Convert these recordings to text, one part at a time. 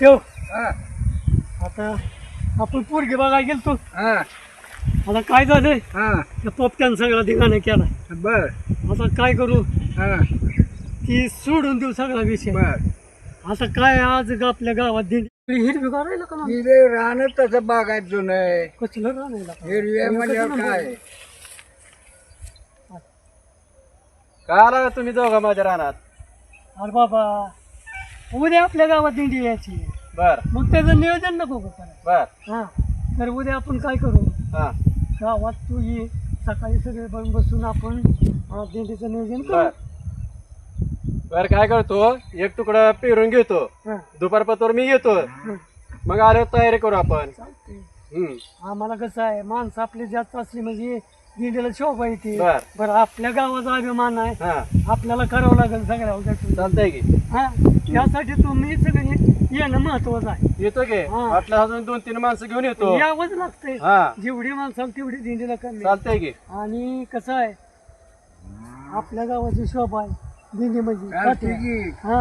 ठेव. हा. आता आपण पोरगी बघायला गेलतो. हा. आता काय झालंय? हा. त्या पोपट्यानं सगळा धिंगाणा केला. बर. आता काय करू? हा. ती सोडून देऊ सगळा विषय. बर. आता काय आज ग आपल्या गावात दिंडी हिरवी करायला का मग? तिथे राहणं तसं बागायत जुनं. आहे कसलं राहणार हिरव्या म्हणजे काय? का आला तुम्ही दोघं माझ्या रानात? अरे बाबा उद्या आपल्या गावात दिंडी यायची. बर. मग त्याचं नियोजन नको का करायला. बर. हा तर उद्या आपण काय करू? हा. गावात तू ये सकाळी सगळे बन बसून आपण अं, दिंडीचं नियोजन बर करू. बर. काय करतो? एक तुकडा पेरून घेतो. हा, दुपारपतोर मी येतो. हा, मग आल्यावर तयारी करू आपण. चालतंय. हम्म. आम्हाला कसं आहे माणसं आपली जास्त असली म्हणजे दिंडीला शोभा येते. बर. बरं आपल्या गावाचा अभिमान आहे. हा. आपल्याला करावं लागेल सगळ्या उद्या चालतंय की. हा. त्यासाठी तुम्ही सगळे येणं महत्वाचं आहे. येतो की? हा. वाटलं अजून दोन तीन माणसं घेऊन येतो. यावंच लागतंय. हा. जेवढी माणसाला तेवढी दिंडीला कमी. चालतंय की. आणि कसं आहे आपल्या गावाची शोभा आहे. दिंडी म्हणजे हा.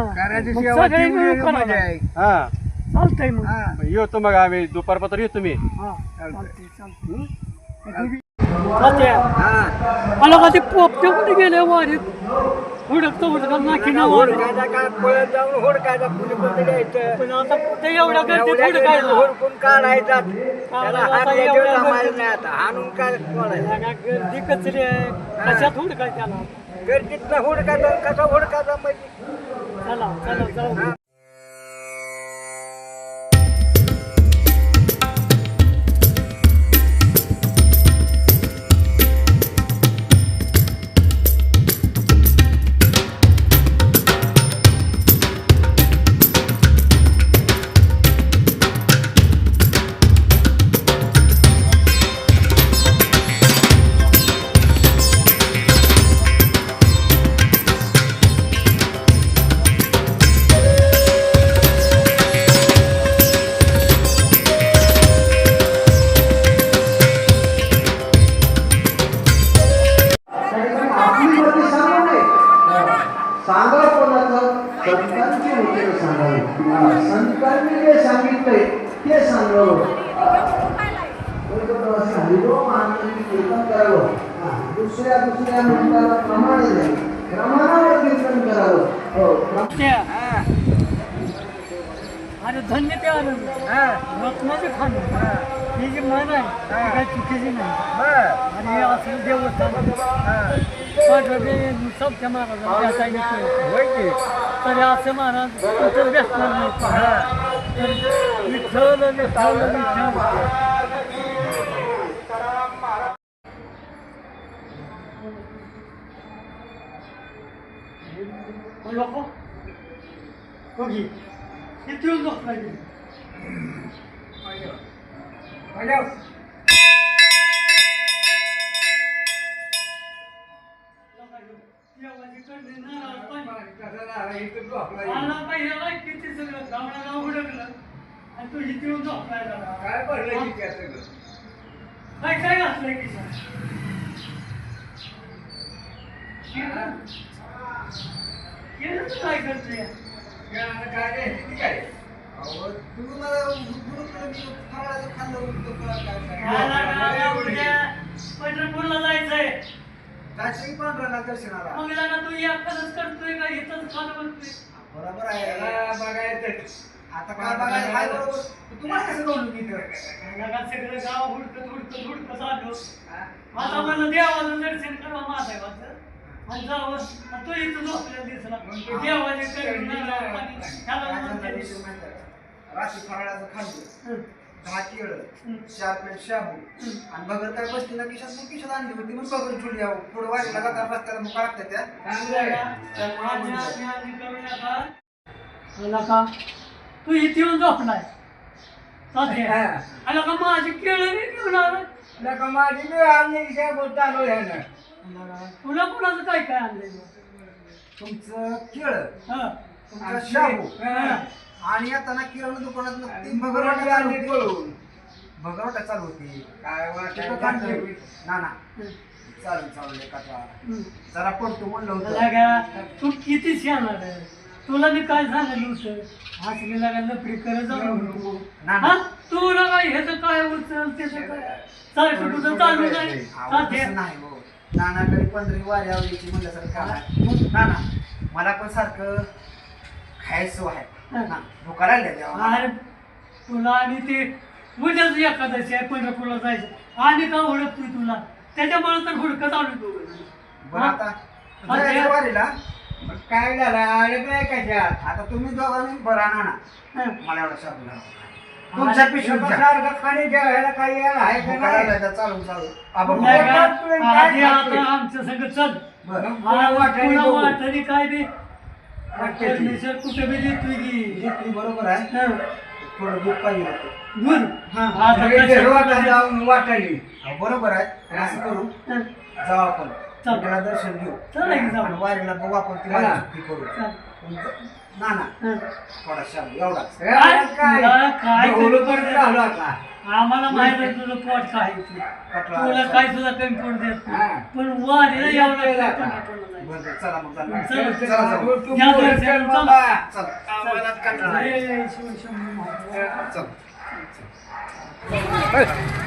मग सगळे मिळून करावं हा. चालतंय मग. हा. मग येतो मग आम्ही. दुपारपत्र येतो मी. हा. चालतंय. चालतंय हम्म? चालतंय तात्या, हा. मला का ते पोपटे कुठे गेले वारीत? हुडकतो हुडकत नाकी ना हुडकायचा काय? पळत जाऊन हुडकायचा. कुणी कुठे द्यायचं? पण आता ते एवढ्या गर्दीत हुडकायला हुडकून काढायचा त्याला हात गर्दीत- नाही आता. हाणून काय गर्दी कचरी आहे? कशात हुडकाय त्याला? गर्दीतला हुडकायचा कसा हुडकायचा म्हणजे चला चला जाऊ संतांची वचन सांगावी. संतांनी जे सांगितलंय ते सांगावं. असं कीर्तन करावं. दुसऱ्या दुसऱ्या मिनिटाला प्रमाणे द्यावं प्रमाणावर कीर्तन करावं. हो धन्य ते आनंद. रत्नाचे खाणं ही. जी मन आहे काही चुकीची नाही. आणि हे असलं देवस्थान. पाठवा ते चौथ्या महाराजांना भेटायला येतोय असं महाराज कुठं भेटणार नाही तर विठ्ठल विठ्ठल विठ्ठल लोक बघी किती आणि तू इथे येऊन झोपलाय जरा. काय पडलं की काय काय घातलंय खिशात? केलं? काय करतोय? आला गावाला उद्या पंढरपूरला जायचंय. मग ना तू एकटाच करतोय का इथंच खाणं म्हणतोय बरोबर आहे. आता काय बघायला हाय बरोबर तुम्हाला कसं कळलं सगळं गाव हुडकत हुडकत हुडकत आलो आता म्हणलं देवाचं दर्शन करा महादेवाचं आणि जावं आणि तो इथं झोपलेला दिसला देवाचे करणी नारळ पाणी ह्याला म्हणते ते. राशी फराळाचं खाल्लं दहा केळं. चार प्लेट शाबू आणि बगर काय बसली ना खिशात मग खिशात आणली होती मग बगर ठेवली अहो. पुढं वाटला का त्या रस्त्याला मुका लागतात त्या चांगलं आहे आज्ञा, करू नका. का तू इथे येऊन झोपलाय. हा. आला का माझी केळं नाही आलं नका माझी मी आणली की काय बोलता आलो ह्यानं? तुला कोणाचं काय काय आणलंय तुमचं केळं हा तुमचा शाबू हा. आणि आता ना किराणा दुकानात भगरोटा चालू आणली पळून चालू होती काय तिथं. ना ना चालू चालू एका हं. जरा पडतो म्हणलं होतं? तू किती शहाणार आहे तुला मी काय सांगितलं होतं असलेला का नपरी करत जाऊ नको. ना. हा? तू ना काय उचल? काय? तुझं चालू तसं नाही. हो नानाकडे पंधरी वारी आवडीची म्हणल्यासारखं काम आहे ना ना मला पण सारखं खायचं आहे. ना भुका लागल्या अरे तुला आणि ते उद्याच एकादशी आहे पंढरपूरला जायचं. आणि का ओळखतोय तुला? त्याच्यामुळे तर हुडकत आलो तू बरं आता जायचं ते- वारीला? काय झालं? अडकलाय कशात आता तुम्ही दोघांनी बरा हं. मला एवढा. सारखं जेवायला काही आहे? का नाही? चालू चालू आपण नाही भुका- का? तुला काय आधी खातोय? आता आमच्या संग चल. बरं. वाटायला बघू. काय बी वाटते ती. परमेश्वर कुठे बी देतोय की? घेतली बरोबर आहे. हं. थोडं दूध पाहिजे होतं. दूध? आता सगळे कसं- जेवायला जाऊन वाटायली. अहो, बरोबर आहे. असं करू. हं. जाऊ आपण. त्याला दर्शन घेऊ चला की जाऊ. आणि वारीला बघू आपण ती चला. वारी सुट्टी करू. पण ना ना हं. थोडा शब्द एवढाच काय? काय तुला काय पण आता आम्हाला माहीत आहे तुझं पोट काय आहे ते. कटला तुला काय सुद्धा कमी पोट देत नाही. हा. पण वारीला लागतं चला. बरं, मग चला. चला. चला या चल चला. चला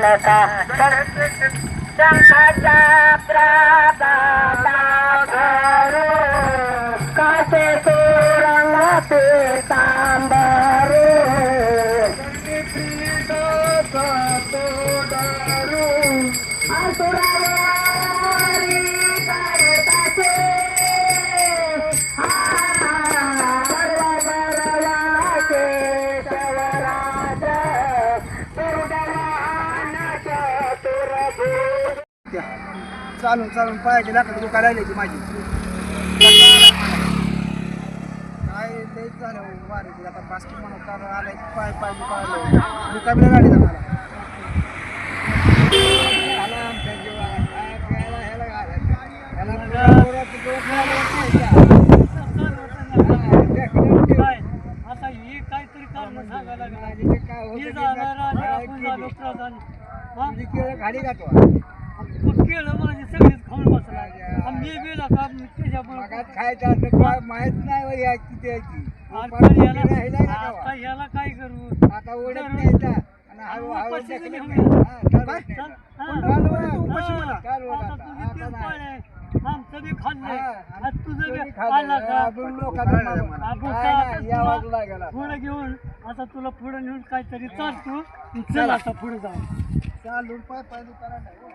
जाणता शंखाच्या प्रादारू कासे सोरंग ते तांबरू असुरावारी चालून चालून पायाची लाकडं दुखायला लागली माझी? काय लय झालं वारी आता बास्केट म्हणून कारण आलाय पाय पाय दुखायला दुखायला गाडी मला आता ही काहीतरी कारण सांगायला लागला. ते काय होतं ही की हा? केलं माझी सगळीच खाऊन बसला आणि मी गेला का खायचं असं काय माहीत नाही बरं या किती याची आता याला राहिला का आता तेव्हा? याला काय करू आता ओढत आणि हळू हळू उपाशी ढकलत. हा, हा. हा. आता आता. आता तीन नाही. आहे. आमचं बी खाल्लंय हा, आज तुझं बी खाल्लं. का? अजून काय नाही, या बाजूला गेला. पुढे घेऊन आता तुला पुढे नेऊन काहीतरी चालतो. चल. आता पुढे जाऊ. चालून पाय पाय दुकानात आहे.